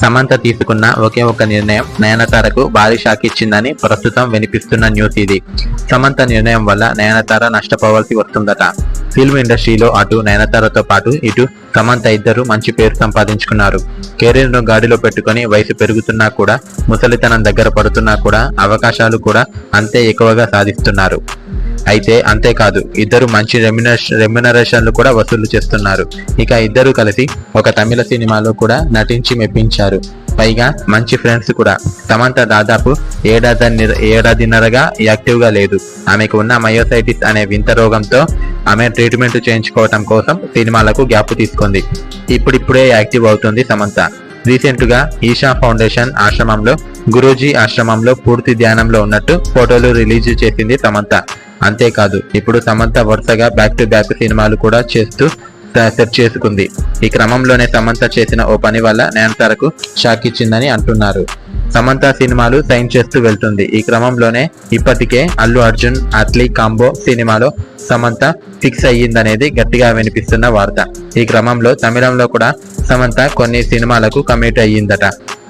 సమంత తీసుకున్న ఒకే ఒక నిర్ణయం నయనతారకు భారీ షాక్ ఇచ్చిందని ప్రస్తుతం వినిపిస్తున్న న్యూస్ ఇది. సమంత నిర్ణయం వల్ల నయనతార నష్టపోవాల్సి వస్తుందట. ఫిల్మ్ ఇండస్ట్రీలో అటు నయనతారతో పాటు ఇటు సమంత ఇద్దరు మంచి పేరు సంపాదించుకున్నారు. కెరీర్ను గాడిలో పెట్టుకుని వయసు పెరుగుతున్నా కూడా ముసలితనం దగ్గర పడుతున్నా కూడా అవకాశాలు కూడా అంతే ఎక్కువగా సాధిస్తున్నారు. అయితే అంతేకాదు ఇద్దరు మంచి రెమ్యునరేషన్లు కూడా వసూలు చేస్తున్నారు. ఇక ఇద్దరు కలిసి ఒక తమిళ సినిమాలో కూడా నటించి మెప్పించారు. పైగా మంచి ఫ్రెండ్స్ కూడా. సమంత దాదాపు ఏడాది ఏడాదిన్నరగా యాక్టివ్గా లేదు. ఆమెకు ఉన్న మయోసైటిస్ అనే వింత రోగంతో ఆమె ట్రీట్మెంట్ చేయించుకోవటం కోసం సినిమాలకు గ్యాప్ తీసుకుంది. ఇప్పుడిప్పుడే యాక్టివ్ అవుతుంది సమంత. రీసెంట్గా ఈషా ఫౌండేషన్ ఆశ్రమంలో గురూజీ ఆశ్రమంలో పూర్తి ధ్యానంలో ఉన్నట్టు ఫోటోలు రిలీజ్ చేసింది సమంత. అంతేకాదు ఇప్పుడు సమంత వరుసగా బ్యాక్ టు బ్యాక్ సినిమాలు కూడా చేస్తూ సెట్ చేసుకుంది. ఈ క్రమంలోనే సమంత చేసిన ఓ పని వల్ల నయనతారకు షాక్ ఇచ్చిందని అంటున్నారు. సమంత సినిమాలు సైన్ చేస్తూ వెళ్తుంది. ఈ క్రమంలోనే ఇప్పటికే అల్లు అర్జున్ అట్లీ కాంబో సినిమాలో సమంత ఫిక్స్ అయ్యిందనేది గట్టిగా వినిపిస్తున్న వార్త. ఈ క్రమంలో తమిళంలో కూడా సమంత కొన్ని సినిమాలకు కమిట్ అయ్యిందట.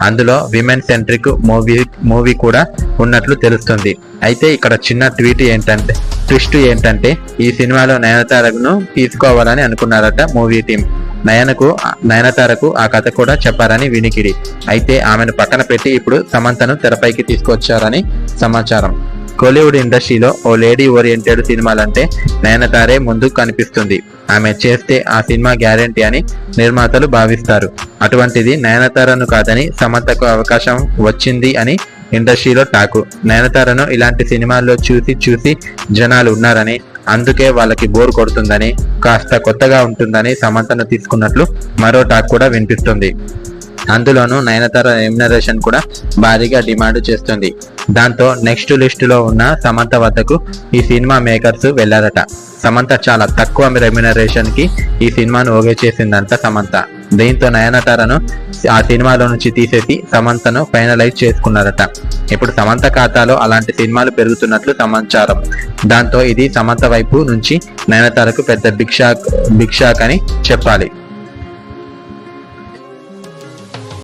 అందులో విమెన్ సెంట్రిక్ మూవీ మూవీ కూడా ఉన్నట్లు తెలుస్తుంది. అయితే ఇక్కడ చిన్న ట్వీట్ ఏంటంటే ట్విస్ట్ ఏంటంటే ఈ సినిమాలో నయనతారకు తీసుకోవాలని అనుకున్నారట మూవీ టీం. నయనకు నయనతారకు ఆ కథ కూడా చెప్పారని వినికిడి. అయితే ఆమెను పక్కన పెట్టి ఇప్పుడు సమంతను తెరపైకి తీసుకొచ్చారని సమాచారం. కోలీవుడ్ ఇండస్ట్రీలో ఓ లేడీ ఓరియంటెడ్ సినిమాలంటే నయనతారే ముందు కనిపిస్తుంది. ఆమె చేస్తే ఆ సినిమా గ్యారంటీ అని నిర్మాతలు భావిస్తారు. అటువంటిది నయనతారను కాదని సమంతకు అవకాశం వచ్చింది అని ఇండస్ట్రీలో టాకు. నయనతారను ఇలాంటి సినిమాల్లో చూసి చూసి జనాలు ఉన్నారని అందుకే వాళ్ళకి బోర్ కొడుతుందని కాస్త కొత్తగా ఉంటుందని సమంతను తీసుకున్నట్లు మరో టాక్ కూడా వినిపిస్తుంది. అందులోనూ నయనతార రెమ్యునరేషన్ కూడా భారీగా డిమాండ్ చేస్తుంది. దాంతో నెక్స్ట్ లిస్టులో ఉన్న సమంత వద్దకు ఈ సినిమా మేకర్స్ వెళ్ళారట సమంత చాలా తక్కువ రెమ్యునరేషన్కి ఈ సినిమాను ఓగే చేసిందంట సమంత. దీంతో నయనతారను ఆ సినిమాలో నుంచి తీసేసి సమంతను ఫైనలైజ్ చేసుకున్నారట. ఇప్పుడు సమంత ఖాతాలో అలాంటి సినిమాలు పెరుగుతున్నట్లు సమాచారం. దాంతో ఇది సమంత వైపు నుంచి నయనతారకు పెద్ద బిగ్ షాక్ బిగ్ షాక్ అని చెప్పాలి.